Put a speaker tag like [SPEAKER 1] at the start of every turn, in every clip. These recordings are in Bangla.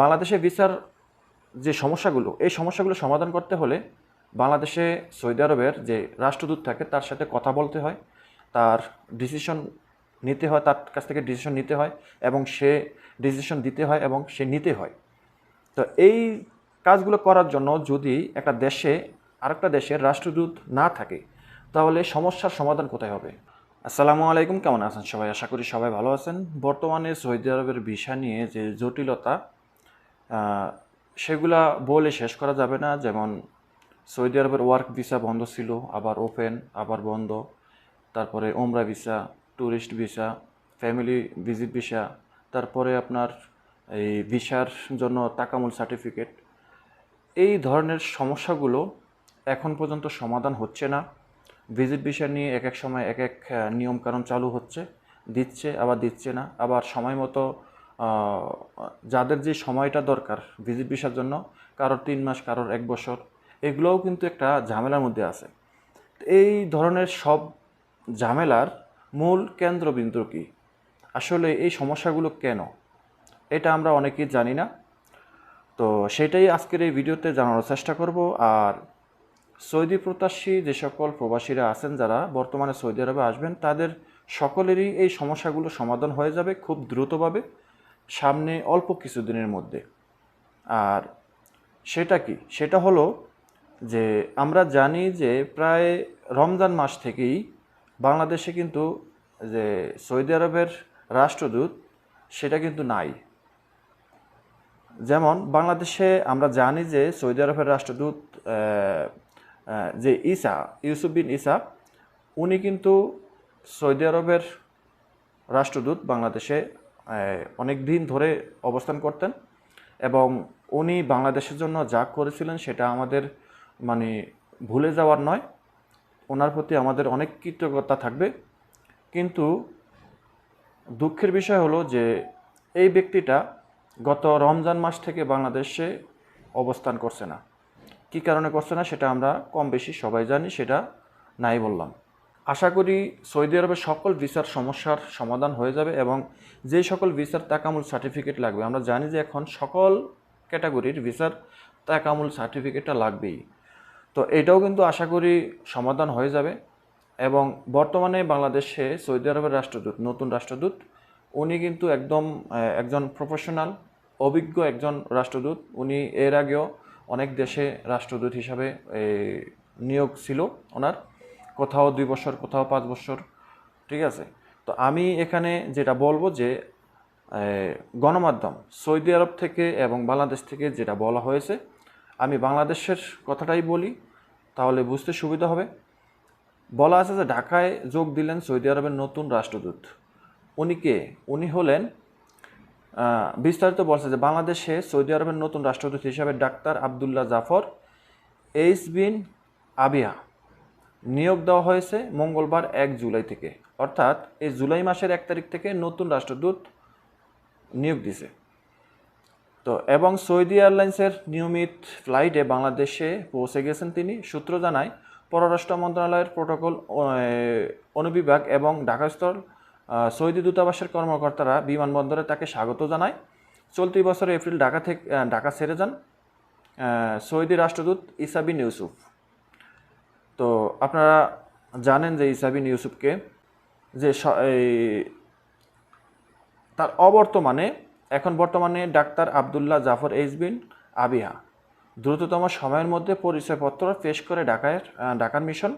[SPEAKER 1] বাংলাদেশে ভিসার যে সমস্যাগুলো, এই সমস্যাগুলো সমাধান করতে হলে বাংলাদেশে সৌদি আরবের যে রাষ্ট্রদূত থাকে, তার সাথে কথা বলতে হয়, তার ডিসিশন নিতে হয়, তার কাছ থেকে ডিসিশন নিতে হয় এবং সে ডিসিশন দিতে হয় এবং সে নিতে হয়। তো এই কাজগুলো করার জন্য যদি একটা দেশে, আরেকটা দেশের রাষ্ট্রদূত না থাকে, তাহলে সমস্যার সমাধান কোথায় হবে? আসসালামু আলাইকুম, কেমন আছেন সবাই? আশা করি সবাই ভালো আছেন। বর্তমানে সৌদি আরবের ভিসা নিয়ে যে জটিলতা সেগুলা বলে শেষ করা যাবে না। যেমন সৌদি আরবের ওয়ার্ক ভিসা বন্ধ ছিল, আবার ওপেন, আবার বন্ধ। তারপরে ওমরা visa tourist visa, family visit visa, তারপরে আপনার এই ভিসার জন্য তাকামুল সার্টিফিকেট। এই ধরনের সমস্যাগুলো এখন পর্যন্ত সমাধান হচ্ছে না। ভিজিট ভিসা নিয়ে এক এক সময় এক এক নিয়মকানুন চালু হচ্ছে, দিচ্ছে, আবার দিচ্ছে না। আবার সময় মতো যাদের যে সময়টা দরকার ভিজিট ভিসার জন্য, কারোর তিন মাস, কারোর এক বছর, এগুলোও কিন্তু একটা ঝামেলার মধ্যে আছে। এই ধরনের সব ঝামেলার মূল কেন্দ্রবিন্দু কি? আসলে এই সমস্যাগুলো কেন? এটা আমরা অনেকেই জানি না। তো সেটাই আজকের এই ভিডিওতে জানানোর চেষ্টা করব। আর সৌদি প্রত্যাশী যে সকল প্রবাসীরা আছেন, যারা বর্তমানে সৌদি আরবে আসবেন, তাদের সকলেরই এই সমস্যাগুলো সমাধান হয়ে যাবে খুব দ্রুতভাবে। সামনে অল্প কিছুদিনের মধ্যে। আর সেটা কি? সেটা হলো যে আমরা জানি যে প্রায় রমজান মাস থেকেই বাংলাদেশে কিন্তু যে সৌদি আরবের রাষ্ট্রদূত, সেটা কিন্তু নাই। যেমন বাংলাদেশে আমরা জানি যে সৌদি আরবের রাষ্ট্রদূত যে ইসা ইউসুফ বিন ইসা উনি কিন্তু সৌদি আরবের রাষ্ট্রদূত বাংলাদেশে অনেক দিন ধরে অবস্থান করতেন এবং উনি বাংলাদেশের জন্য যা করেছিলেন সেটা আমাদের মানে ভুলে যাওয়ার নয়। ওনার প্রতি আমাদের অনেক কৃতজ্ঞতা থাকবে। কিন্তু দুঃখের বিষয় হলো যে এই ব্যক্তিটা গত রমজান মাস থেকে বাংলাদেশে অবস্থান করছে না। কী কারণে করছে না সেটা আমরা কম বেশি সবাই জানি, সেটা নাই বললাম। আশা করি সৌদি আরবের সকল ভিসার সমস্যার সমাধান হয়ে যাবে এবং যে সকল ভিসার তাকামুল সার্টিফিকেট লাগবে, আমরা জানি যে এখন সকল ক্যাটাগরির ভিসার তাকামুল সার্টিফিকেটটা লাগবেই। তো এটাও কিন্তু আশা করি সমাধান হয়ে যাবে এবং বর্তমানে বাংলাদেশে সৌদি আরবের রাষ্ট্রদূত, নতুন রাষ্ট্রদূত, উনি কিন্তু একদম একজন প্রফেশনাল অভিজ্ঞ একজন রাষ্ট্রদূত। উনি এর আগেও অনেক দেশে রাষ্ট্রদূত হিসাবে নিয়োগ ছিল ওনার। কোথাও দুই বছর, কোথাও পাঁচ বছর, ঠিক আছে? তো আমি এখানে যেটা বলব যে গণমাধ্যম, সৌদি আরব থেকে এবং বাংলাদেশ থেকে যেটা বলা হয়েছে, আমি বাংলাদেশের কথাটাই বলি, তাহলে বুঝতে সুবিধা হবে। বলা আছে যে ঢাকায় যোগ দিলেন সৌদি আরবের নতুন রাষ্ট্রদূত। উনি কে? উনি হলেন বিস্তারিত বলছে যে বাংলাদেশে সৌদি আরবের নতুন রাষ্ট্রদূত হিসাবে doctor Abdullah Jafar H bin Abiyah. নিয়োগ দেওয়া হয়েছে মঙ্গলবার এক জুলাই থেকে। অর্থাৎ এই জুলাই মাসের এক তারিখ থেকে নতুন রাষ্ট্রদূত নিয়োগ দিছে। তো এবং সৌদি এয়ারলাইন্সের নিয়মিত ফ্লাইটে বাংলাদেশে পৌঁছে গেছেন তিনি। সূত্র জানায়, পররাষ্ট্র মন্ত্রণালয়ের প্রোটোকল অনুবিভাগ এবং ঢাকাস্থল সৌদি দূতাবাসের কর্মকর্তারা বিমানবন্দরে তাকে স্বাগত জানায়। চলতি বছর এপ্রিল ঢাকা থেকে ঢাকা ছেড়ে যান সৌদি রাষ্ট্রদূত ইসাবিন ইউসুফ। তো আপনারা জানেন যে ইসাবিন ইউসুফকে যে তার অবর্তমানে এখন বর্তমানে doctor Abdullah Jafar H bin Abiyah দ্রুততম সময়ের মধ্যে পরিচয়পত্র পেশ করে ঢাকায় ঢাকার মিশন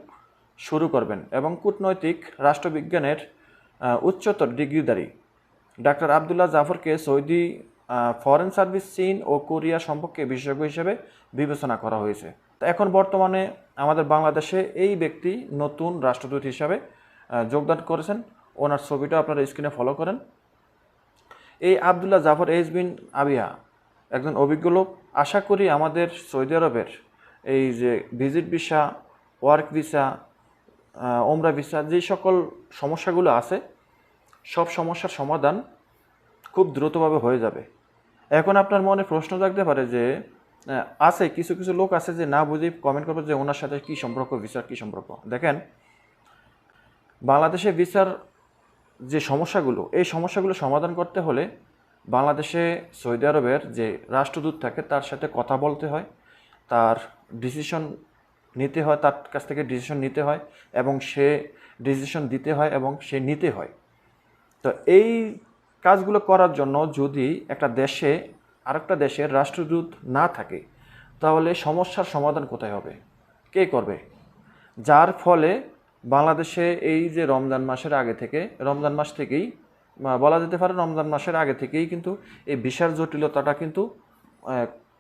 [SPEAKER 1] শুরু করবেন এবং কূটনৈতিক রাষ্ট্রবিজ্ঞানের উচ্চতর ডিগ্রিধারী। ডাক্তার আবদুল্লাহ জাফরকে সৌদি ফরেন সার্ভিস চীন ও কোরিয়া সম্পর্কে বিশেষজ্ঞ হিসেবে বিবেচনা করা হয়েছে। তো এখন বর্তমানে আমাদের বাংলাদেশে এই ব্যক্তি নতুন রাষ্ট্রদূত হিসাবে যোগদান করেছেন। ওনার ছবিটা আপনারা স্ক্রিনে ফলো করেন। এই Abdullah Jafar H bin Abiyah একজন অভিজ্ঞ লোক। আশা করি আমাদের সৌদি আরবের এই যে ভিজিট ভিসা ওয়ার্ক ভিসা ওমরা ভিসা, যে সকল সমস্যাগুলো আছে, সব সমস্যার সমাধান খুব দ্রুতভাবে হয়ে যাবে। এখন আপনার মনে প্রশ্ন থাকতে পারে যে আছে, কিছু কিছু লোক আছে যে না বুঝেই কমেন্ট করবে যে ওনার সাথে কী সম্পর্ক ভিসার কী সম্পর্ক? দেখেন, বাংলাদেশে ভিসার যে সমস্যাগুলো, এই সমস্যাগুলো সমাধান করতে হলে বাংলাদেশে সৌদি আরবের যে রাষ্ট্রদূত থাকে, তার সাথে কথা বলতে হয়, তার ডিসিশন নিতে হয়, তার কাছ থেকে ডিসিশন নিতে হয়, এবং সে ডিসিশন দিতে হয়, এবং সে নিতে হয়। তো এই কাজগুলো করার জন্য যদি একটা দেশে, আরেকটা দেশের রাষ্ট্রদূত না থাকে, তাহলে সমস্যার সমাধান কোথায় হবে? কে করবে? যার ফলে বাংলাদেশে এই যে রমজান মাসের আগে থেকে, রমজান মাস থেকেই বলা যেতে পারে রমজান মাসের আগে থেকেই কিন্তু এই বিশাল জটিলতাটা কিন্তু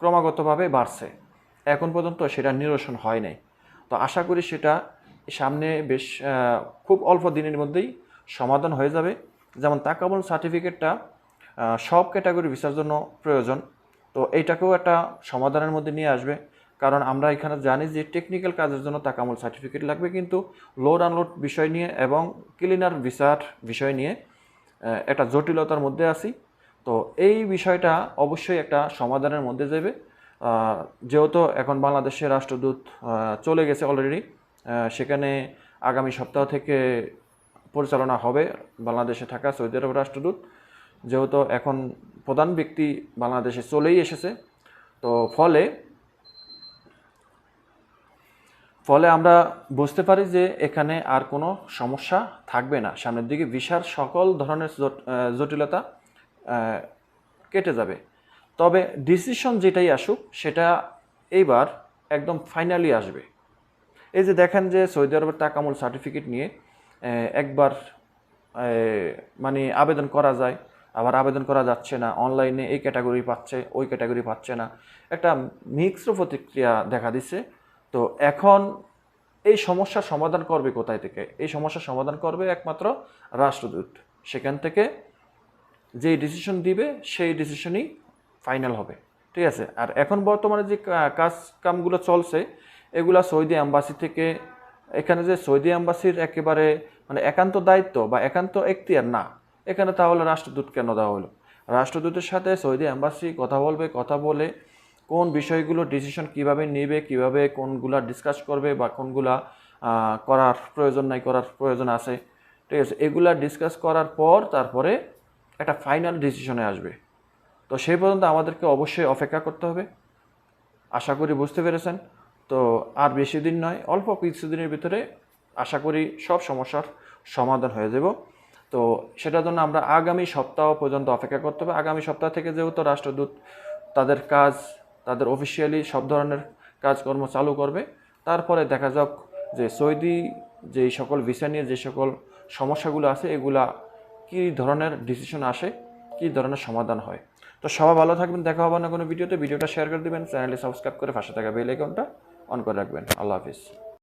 [SPEAKER 1] ক্রমাগতভাবে বাড়ছে। এখন পর্যন্ত সেটা নিরসন হয় নাই। তো আশা করি সেটা সামনে বেশ খুব অল্প দিনের মধ্যেই সমাধান হয়ে যাবে। যেমন তাকাবুল সার্টিফিকেটটা সব ক্যাটাগরি ভিসার জন্য প্রয়োজন। তো এইটাকেও একটা সমাধানের মধ্যে নিয়ে আসবে। কারণ আমরা এখানে জানি যে টেকনিক্যাল কাজের জন্য তাকামুল সার্টিফিকেট লাগবে, কিন্তু লোড আনলোড বিষয় নিয়ে এবং ক্লিনার ভিসার বিষয় নিয়ে একটা জটিলতার মধ্যে আছি। তো এই বিষয়টা অবশ্যই একটা সমাধানের মধ্যে যাবে। যেহেতু এখন বাংলাদেশের রাষ্ট্রদূত চলে গেছে অলরেডি সেখানে আগামী সপ্তাহ থেকে পরিচালনা হবে বাংলাদেশে থাকা সৌদি আরব রাষ্ট্রদূত। যেহেতু এখন প্রধান ব্যক্তি বাংলাদেশে চলেই এসেছে, তো ফলে ফলে আমরা বুঝতে পারি যে এখানে আর কোনো সমস্যা থাকবে না। সামনের দিকে ভিসার সকল ধরনের জট- জটিলতা কেটে যাবে। তবে ডিসিশন যেটাই আসুক, সেটা এইবার একদম ফাইনালি আসবে। এই যে দেখেন যে সৌদি আরবের তাকামুল সার্টিফিকেট নিয়ে একবার মানে আবেদন করা যায়, আবার আবেদন করা যাচ্ছে না, অনলাইনে এই ক্যাটাগরি পাচ্ছে, ওই ক্যাটাগরি পাচ্ছে না। একটা মিক্সড প্রতিক্রিয়া দেখা দিচ্ছে তো এখন এই সমস্যার সমাধান করবে কোথায় থেকে? এই সমস্যার সমাধান করবে একমাত্র রাষ্ট্রদূত। সেখান থেকে যেই ডিসিশন দিবে, সেই ডিসিশনই ফাইনাল হবে। ঠিক আছে? আর এখন বর্তমানে যে কাজ কামগুলো চলছে, এগুলা সৌদি অ্যাম্বাসি থেকে এখানে যে সৌদি অ্যাম্বাসির একেবারে মানে একান্ত দায়িত্ব বা একান্ত এখতিয়ার, না। এখানে তাহলে রাষ্ট্রদূত কেন দেওয়া হলো? রাষ্ট্রদূতের সাথে সৌদি অ্যাম্বাসি কথা বলবে, কথা বলে কোন বিষয়গুলো ডিসিশন কীভাবে নেবে, কীভাবে কোনগুলা ডিসকাস করবে বা কোনগুলা করার প্রয়োজন নাই, করার প্রয়োজন আছে। ঠিক আছে, এগুলা ডিসকাস করার পর তারপরে একটা ফাইনাল ডিসিশনে আসবে। তো সেই পর্যন্ত আমাদেরকে অবশ্যই অপেক্ষা করতে হবে। আশা করি বুঝতে পেরেছেন। তো আর বেশি দিন নয়, অল্প কিছুদিনের ভিতরে আশা করি সব সমস্যার সমাধান হয়ে যাব। তো সেটার জন্য আমরা আগামী সপ্তাহ পর্যন্ত অপেক্ষা করতে হবে। আগামী সপ্তাহ থেকে যেহেতু রাষ্ট্রদূত তাদের কাজ, তাদের অফিসিয়ালি সব ধরনের কাজকর্ম চালু করবে, তারপরে দেখা যাক যে সৌদি যে সকল ভিসা নিয়ে যে সকল সমস্যাগুলো আছে, এগুলা কী ধরনের ডিসিশন আসে, কী ধরনের সমাধান হয়। তো সবাই ভালো থাকবেন, দেখা হবে না কোনো ভিডিওতে। ভিডিওটা শেয়ার করে দেবেন চ্যানেলটি সাবস্ক্রাইব করে পাশে থাকা বেল আইকনটা অন করে রাখবেন। আল্লাহ হাফিজ।